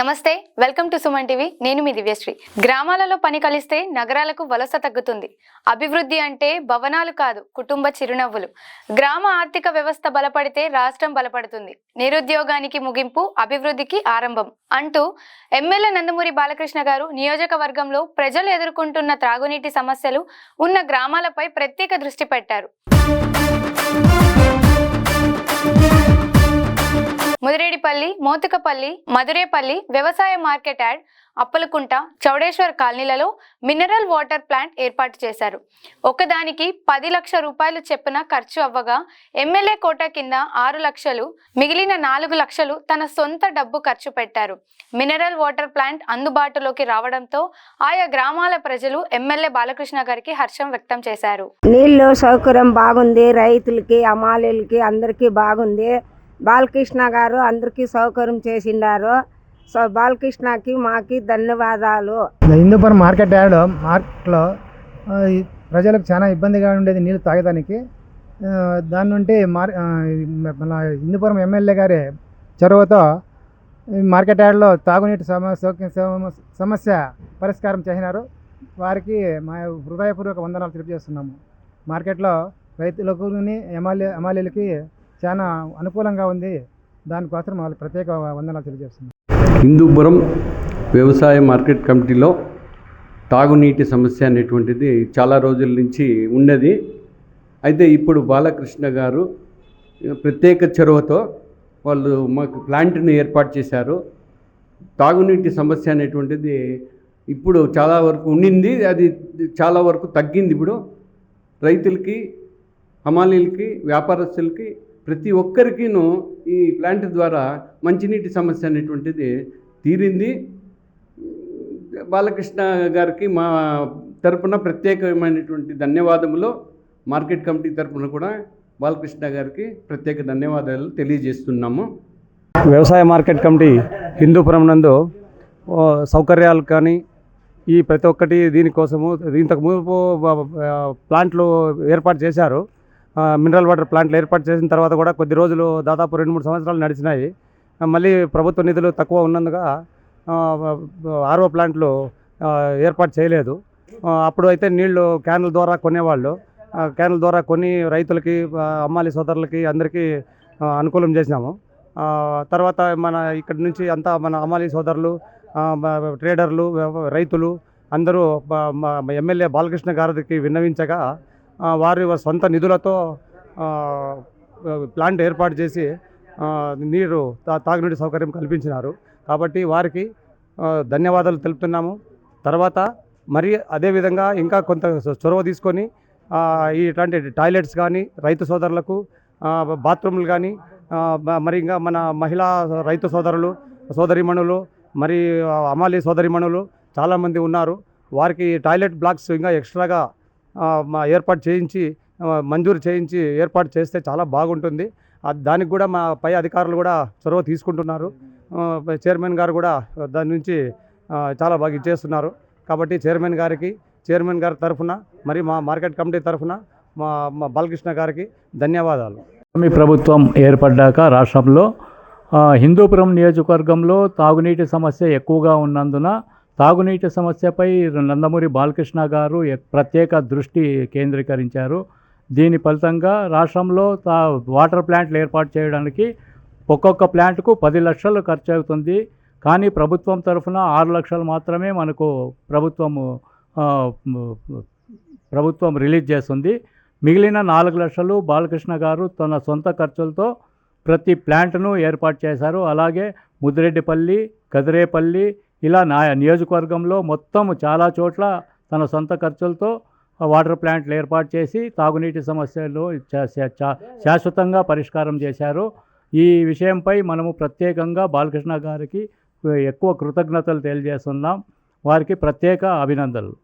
నమస్తే welcome to Suman TV. నేను మీ దివ్యశ్రీ. గ్రామాలలో పని కలిస్తే నగరాలకు వలస తగ్గుతుంది. అభివృద్ధి అంటే భవనాలు కాదు కుటుంబ చిరునవ్వులు. గ్రామ ఆర్థిక వ్యవస్థ బలపడితే రాష్ట్రం బలపడుతుంది. నిరుద్యోగానికి ముగింపు అభివృద్ధికి ఆరంభం అంటూ ఎమ్మెల్యే నందమూరి బాలకృష్ణ గారు నియోజకవర్గంలో ప్రజలు ఎదుర్కొంటున్న త్రాగునీటి సమస్యలు ఉన్న గ్రామాలపై ప్రత్యేక దృష్టి పెట్టారు. మోతుకపల్లి మధురేపల్లి వ్యవసాయ మార్కెట్ యార్డ్ అప్పలకుంట చౌడేశ్వర్ కాలనీలలో మినరల్ వాటర్ ప్లాంట్ ఏర్పాటు చేశారు. ఒకదానికి పది లక్షల రూపాయలు చెప్పున ఖర్చు అవ్వగా ఎమ్మెల్యే కోట కింద ఆరు లక్షలు మిగిలిన నాలుగు లక్షలు తన సొంత డబ్బు ఖర్చు పెట్టారు. మినరల్ వాటర్ ప్లాంట్ అందుబాటులోకి రావడంతో ఆయా గ్రామాల ప్రజలు ఎమ్మెల్యే బాలకృష్ణ గారికి హర్షం వ్యక్తం చేశారు. నీళ్ళు సౌకర్యం బాగుంది రైతులకి అమాలీలకి అందరికీ బాగుంది. బాలకృష్ణ గారు అందరికీ సౌకర్యం చేసిండారు. సో బాలకృష్ణకి మాకి ధన్యవాదాలు. హిందూపురం మార్కెట్ యార్డ్ మార్కెట్లో ప్రజలకు చాలా ఇబ్బందిగా ఉండేది నీళ్ళు తాగడానికి. దాని నుండి మార్ మన హిందూపురం ఎమ్మెల్యే గారి చొరవతో ఈ మార్కెట్ యార్డ్లో తాగునీటి సమస్య సమస్య పరిష్కారం చేసినారు. వారికి మా హృదయపూర్వక వందనాలు తెలియజేస్తున్నాము. మార్కెట్లో రైతులకు ఎమ్మెల్యే ఎమ్మెల్యేలకి చాలా అనుకూలంగా ఉంది. దానికోసం వాళ్ళు ప్రత్యేక వందనాలు తెలియజేస్తున్నారు హిందూపురం వ్యవసాయ మార్కెట్ కమిటీలో తాగునీటి సమస్య అనేటువంటిది చాలా రోజుల నుంచి ఉన్నది. అయితే ఇప్పుడు బాలకృష్ణ గారు ప్రత్యేక చొరవతో వాళ్ళు మాకు ప్లాంట్ని ఏర్పాటు చేశారు. తాగునీటి సమస్య అనేటువంటిది ఇప్పుడు చాలా వరకు ఉండింది అది చాలా వరకు తగ్గింది ఇప్పుడు. రైతులకి హమాలీలకి వ్యాపారస్తులకి ప్రతి ఒక్కరికిను ఈ ప్లాంట్ ద్వారా మంచినీటి సమస్య అనేటువంటిది తీరింది. బాలకృష్ణ గారికి మా తరపున ప్రత్యేకమైనటువంటి ధన్యవాదములు. మార్కెట్ కమిటీ తరపున కూడా బాలకృష్ణ గారికి ప్రత్యేక ధన్యవాదాలు తెలియజేస్తున్నాము. వ్యవసాయ మార్కెట్ కమిటీ హిందూపురం నందు సౌకర్యాలు కానీ ఈ ప్రతి ఒక్కటి దీనికోసము ఇంతకు ముందు ప్లాంట్లు ఏర్పాటు చేశారు. మినరల్ వాటర్ ప్లాంట్లు ఏర్పాటు చేసిన తర్వాత కూడా కొద్ది రోజులు దాదాపు రెండు మూడు సంవత్సరాలు నడిచినాయి. మళ్ళీ ప్రభుత్వ నిధులు తక్కువ ఉన్నందుగా ఆర్ఓ ప్లాంట్లు ఏర్పాటు చేయలేదు. అప్పుడు అయితే నీళ్ళు క్యాన్ల ద్వారా కొనేవాళ్ళు. ఆ, క్యాన్ల ద్వారా కొని రైతులకి అమ్మాలి సోదరులకి అందరికీ అనుకూలం చేసినాము. తర్వాత మన ఇక్కడి నుంచి అంతా మన అమ్మాలి సోదరులు ట్రేడర్లు రైతులు అందరూ ఎమ్మెల్యే బాలకృష్ణ గారికి విన్నవించగా వారి సొంత నిధులతో ప్లాంట్ ఏర్పాటు చేసి నీరు తా- తాగునీటి సౌకర్యం కల్పించినారు. కాబట్టి వారికి ధన్యవాదాలు తెలుపుతున్నాము. తర్వాత మరి అదేవిధంగా ఇంకా కొంత చొరవ తీసుకొని ఇట్లాంటి టాయిలెట్స్ కానీ రైతు సోదరులకు బాత్రూమ్లు కానీ మరి ఇంకా మన మహిళా రైతు సోదరులు సోదరిమణులు మరి అమాలి సోదరిమణులు చాలామంది ఉన్నారు. వారికి టాయిలెట్ బ్లాక్స్ ఇంకా ఎక్స్ట్రాగా ఏర్పాటు చేయించి మంజూరు చేయించి ఏర్పాటు చేస్తే చాలా బాగుంటుంది. దానికి కూడా మా పై అధికారులు కూడా చొరవ తీసుకుంటున్నారు. చైర్మన్ గారు కూడా దాని నుంచి చాలా బాగా ఇచ్చేస్తున్నారు. కాబట్టి చైర్మన్ గారికి చైర్మన్ గారి తరఫున మరి మా మార్కెట్ కమిటీ తరఫున మా మా బాలకృష్ణ గారికి ధన్యవాదాలు. మీ ప్రభుత్వం ఏర్పడ్డాక రాష్ట్రంలో హిందూపురం నియోజకవర్గంలో తాగునీటి సమస్య ఎక్కువగా ఉన్నందున తాగునీటి సమస్యపై నందమూరి బాలకృష్ణ గారు ప్రత్యేక దృష్టి కేంద్రీకరించారు. దీని ఫలితంగా రాష్ట్రంలో తా వాటర్ ప్లాంట్లు ఏర్పాటు చేయడానికి ఒక్కొక్క ప్లాంట్కు పది లక్షలు ఖర్చు అవుతుంది కానీ ప్రభుత్వం తరఫున ఆరు లక్షలు మాత్రమే మనకు ప్రభుత్వము ప్రభుత్వం రిలీజ్ చేస్తుంది. మిగిలిన నాలుగు లక్షలు బాలకృష్ణ గారు తన సొంత ఖర్చులతో ప్రతి ప్లాంట్ను ఏర్పాటు చేశారు. అలాగే ముదిరెడ్డిపల్లి కదిరేపల్లి ఇలా నా నియోజకవర్గంలో మొత్తం చాలా చోట్ల తన సొంత ఖర్చులతో వాటర్ ప్లాంట్లు ఏర్పాటు చేసి తాగునీటి సమస్యలు చా- శాశ్వతంగా పరిష్కారం చేశారు. ఈ విషయంపై మనము ప్రత్యేకంగా బాలకృష్ణ గారికి ఎక్కువ కృతజ్ఞతలు తెలియజేస్తున్నాం. వారికి ప్రత్యేక అభినందనలు.